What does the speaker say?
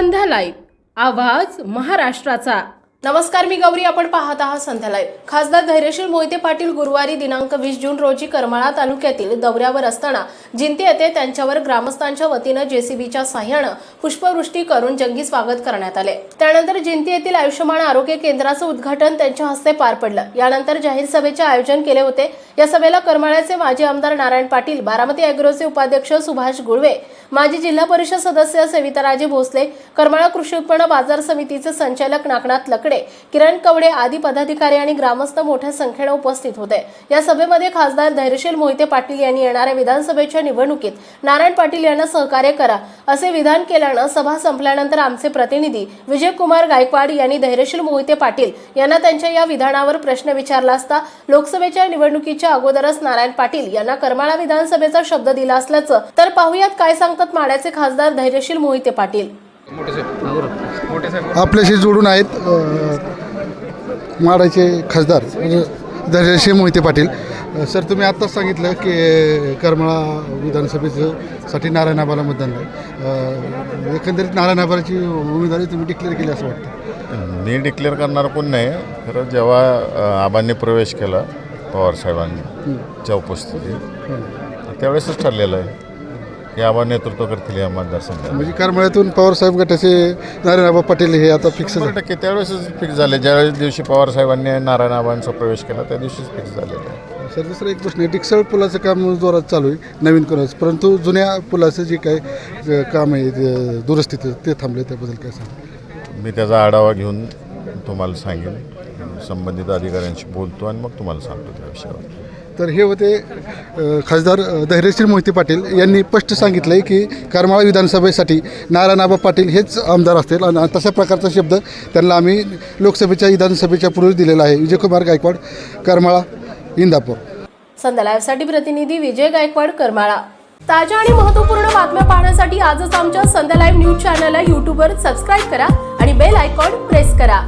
संध्या live. आवाज महाराष्ट्राचा. नमस्कार मी गौरी. आपण पाहत आहात संध्या लाईव्ह. खासदार धैर्यशील मोहिते पाटील गुरुवारी दिनांक वीस जून रोजी करमाळा तालुक्यातील दौऱ्यावर असताना जिंती येथे त्यांच्यावर ग्रामस्थांच्या वतीनं जेसीबीच्या साह्यानं पुष्पवृष्टी करून जंगी स्वागत करण्यात आले. त्यानंतर जिंती येथील आयुष्यमान आरोग्य केंद्राचं उद्घाटन त्यांच्या हस्ते पार पडलं. यानंतर जाहीर सभेचे आयोजन केले होते. या सभेला करमाळ्याचे माजी आमदार नारायण पाटील बारामती अॅग्रोचे उपाध्यक्ष सुभाष गुळवे माजी जिल्हा परिषद सदस्य सविताराजे भोसले करमाळा कृषी उत्पन्न बाजार समितीचे संचालक नागनाथ लकडे किरण कवडे आदी पदाधिकारी आणि ग्रामस्थ मोठ्या संख्येने उपस्थित होते. या सभेमध्ये खासदार धैर्यशील मोहिते पाटील यांनी येणाऱ्या विधानसभेच्या निवडणुकीत नारायण पाटील यांना सहकार्य करा. असे विधान केल्यानं सभा संपल्यानंतर आमचे प्रतिनिधी विजयकुमार गायकवाड यांनी धैर्यशील मोहिते पाटील यांना त्यांच्या या विधानावर प्रश्न विचारला असता लोकसभेच्या निवडणुकीच्या अगोदरच नारायण पाटील यांना करमाळा विधानसभेचा शब्द दिला असल्याचं तर पाहुयात काय सांगतात माड्याचे खासदार धैर्यशील मोहिते पाटील. मोठे साहेब. मोठे साहेब. आपल्याशी जोडून आहेत माडाचे खासदार म्हणजे धैर्यशील मोहिते पाटील. सर तुम्ही आत्ताच सांगितलं की करमाळा विधानसभेचं साठी नारायणाबाला मतदान आहे. अ, एकंदरीत नारायणाबाची उमेदवारी तुम्ही डिक्लेअर केली असं वाटतं? मी डिक्लेअर करणार कोण नाही. खरं जेव्हा आबांनी प्रवेश केला पवार साहेबांनी च्या उपस्थितीत त्यावेळेसच ठरलेलं आहे. की आबा नेतृत्व करतील या मतदारसंघात. म्हणजे करमाळ्यातून पवारसाहेब गटाचे नारायणबाबा पाटील हे आता फिक्स शंभर टक्के त्यावेळेसच फिक्स झाले. ज्यावेळेस दिवशी पवार साहेबांनी नारायण आबांचा प्रवेश केला त्या दिवशीच फिक्स झालेलं आहे. सर दुसरा एक प्रश्न. आहे डिक्सळ पुलाचं काम जोरात चालू आहे नवीन कोणाचं? परंतु जुन्या पुलाचं जे काही अ, काम आहे दुरुस्तीचं ते थांबले त्याबद्दल काय सांगा मी त्याचा आढावा घेऊन तुम्हाला सांगेन. संबंधित अधिकाऱ्यांशी बोलतो आणि मग तुम्हाला सांगतो त्या विषयावर. तर हे होते खासदार धैर्यशील मोहिते पाटील. यांनी स्पष्ट सांगितलं आहे की करमाळा विधानसभेसाठी नारायणआबा पाटील हेच आमदार असतील आणि तशा प्रकारचा शब्द त्यांना आम्ही लोकसभेच्या विधानसभेच्या पूर्वी दिलेला आहे. विजयकुमार गायकवाड करमाळा इंदापूर. संध्या लाईव्हसाठी प्रतिनिधी विजय गायकवाड करमाळा. ताज्या आणि महत्त्वपूर्ण बातम्या पाहण्यासाठी आजच आमच्या संध्या लाईव्ह न्यूज चॅनलला यूट्यूबवर सबस्क्राईब करा आणि बेल आयकॉन प्रेस करा.